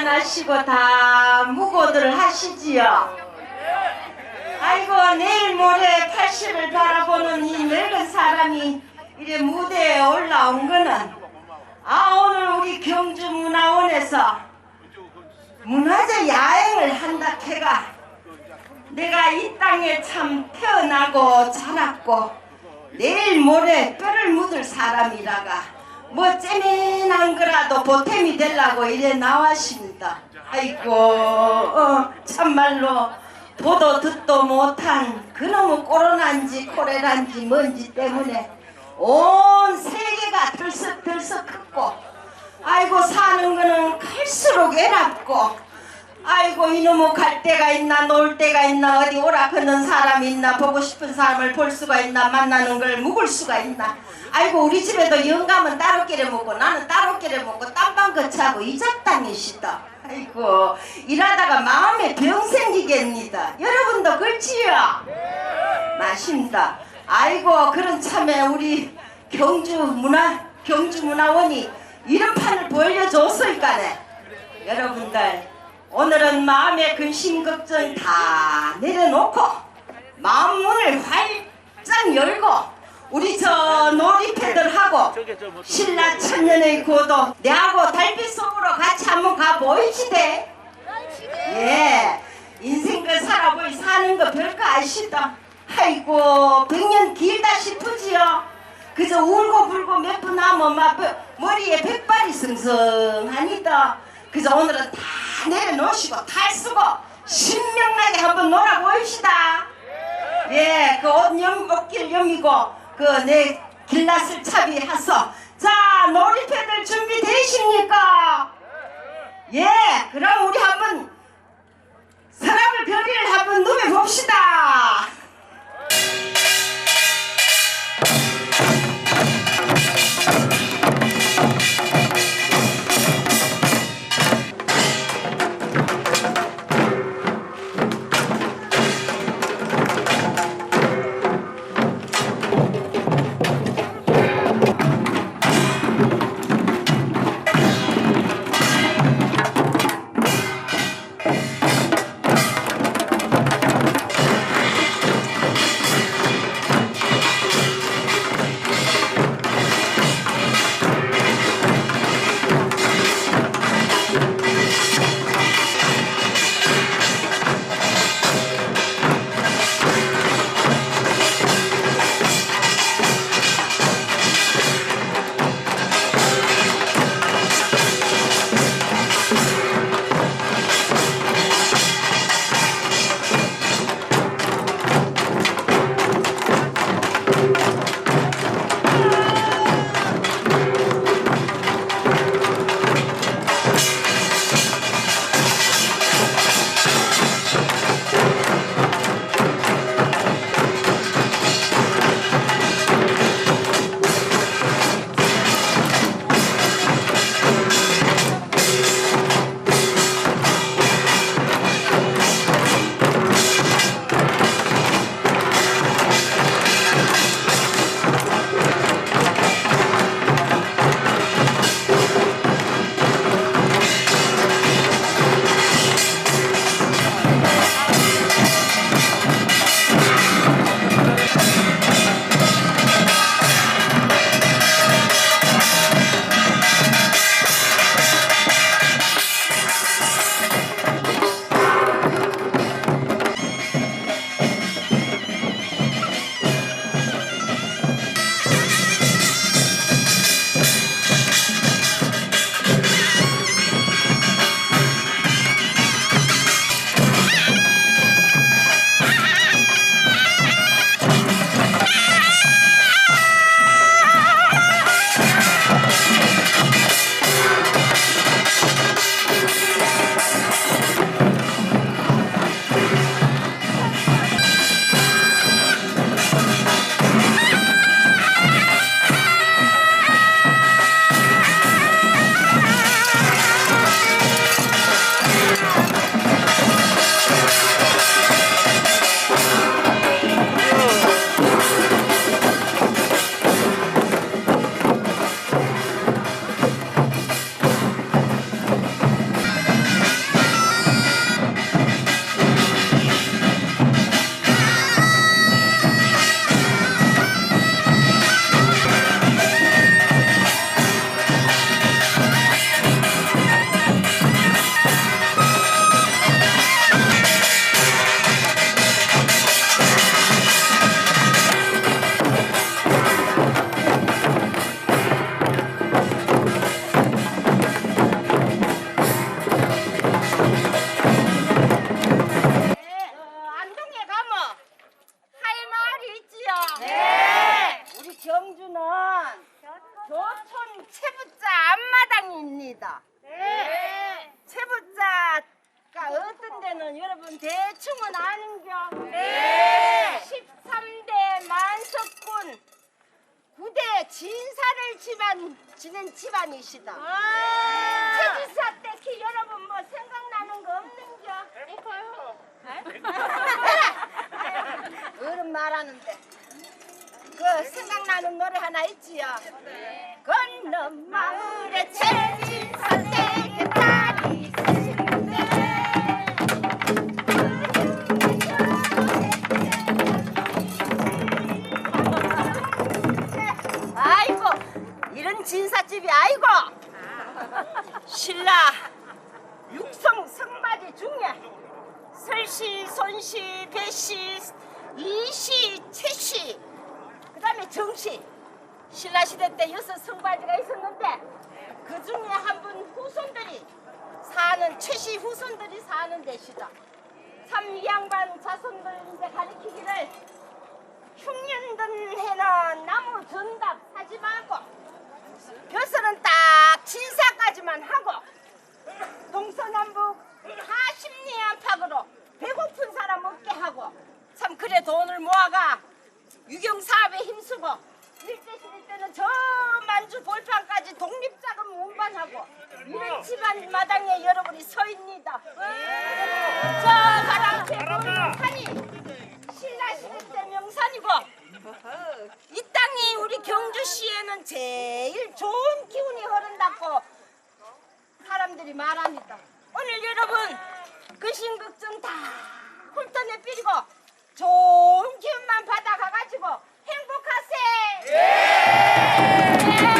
그만하시고 다 무고들 하시지요. 아이고 내일 모레 80을 바라보는 이 늙은 사람이 이래 무대에 올라온 거는 아 오늘 우리 경주문화원에서 문화재 야행을 한다 캐가 내가 이 땅에 참 태어나고 자랐고 내일 모레 뼈를 묻을 사람이라가 뭐 째맨한 거라도 보탬이 되려고 이래 나왔습니다. 아이고 어, 참말로 보도 듣도 못한 그놈의 코로나인지 코레라인지 뭔지 때문에 온 세계가 들썩들썩 컸고 아이고 사는 거는 갈수록 애랍고 아이고 이놈의 갈 데가 있나 놀 데가 있나 어디 오락하는 사람이 있나 보고 싶은 사람을 볼 수가 있나 만나는 걸 묵을 수가 있나. 아이고 우리 집에도 영감은 따로 끼려 먹고 나는 따로 끼려 먹고 딴방 거치하고 이잡당이시다. 아이고 일하다가 마음에 병 생기겠니다. 여러분도 그렇지요? 맞습니다. 아이고 그런 참에 우리 경주 문화 경주 문화원이 이런 판을 보여줬으니까네. 여러분들 오늘은 마음의 근심 걱정 다 내려놓고 마음 문을 활짝 열고 우리 저 놀이패들하고 신라 천년의 고도 내하고 달빛 속으로 같이 한번 가보이시대. 예 인생 그 살아보이 사는 거 별거 아시다. 아이고 백년 길다 싶으지요. 그저 울고 불고 몇 분 하면 막 뼈- 머리에 백발이 승승하니다. 그저 오늘은 다 내려놓으시고 탈 쓰고 신명나게 한번 놀아보입시다 예, 그 옷 영, 어깨를 여미고 그내 길라슬 차비 하서 자 놀이패들 준비되십니까? 예, 그럼 우리 한번 사람을 별이를 한번 누벼봅시다. 체부자 앞마당입니다. 네. 체부자가 어떤 데는 여러분 대충은 아는겨? 네. 13대 만석군 9대 진사를 집안 지낸 집안이시다. 아. 체지사 때키 여러분 뭐 생각나는 거 없는겨? 앵커요. 어른 말하는데. 그 생각나는 노래 하나 있지요. 건넌 마을에 최지사 때의 딸이 아이고 이런 진사집이 아이고. 신라 육성 성마지 중에 설시 손시 배시 이시 채시 그다음에 정시. 신라 시대 때 여섯 성바지가 있었는데 그 중에 한 분 후손들이 사는 최씨 후손들이 사는 데시다. 참이 양반 자손들 이제 가리키기를 흉년든 해는 나무 전답 하지 말고 벼슬은 딱 진사까지만 하고 동서남북 40리 안팎으로 배고픈 사람 없게 하고 참 그래 돈을 모아가 유경 사업에 힘쓰고 일제 시대 때는 저 만주 볼판까지 독립자금 운반하고 이런 집안 마당에 여러분이 서 있니다 저 바람새 보이는 산이 신라 시대 때 명산이고 이 땅이 우리 경주시에는 제일 좋은 기운이 흐른다고 사람들이 말합니다. 오늘 여러분 그 신극증 다 훑어내 뿌리고 좋은 기운만 받아가가지고 행복하세. 예. 자,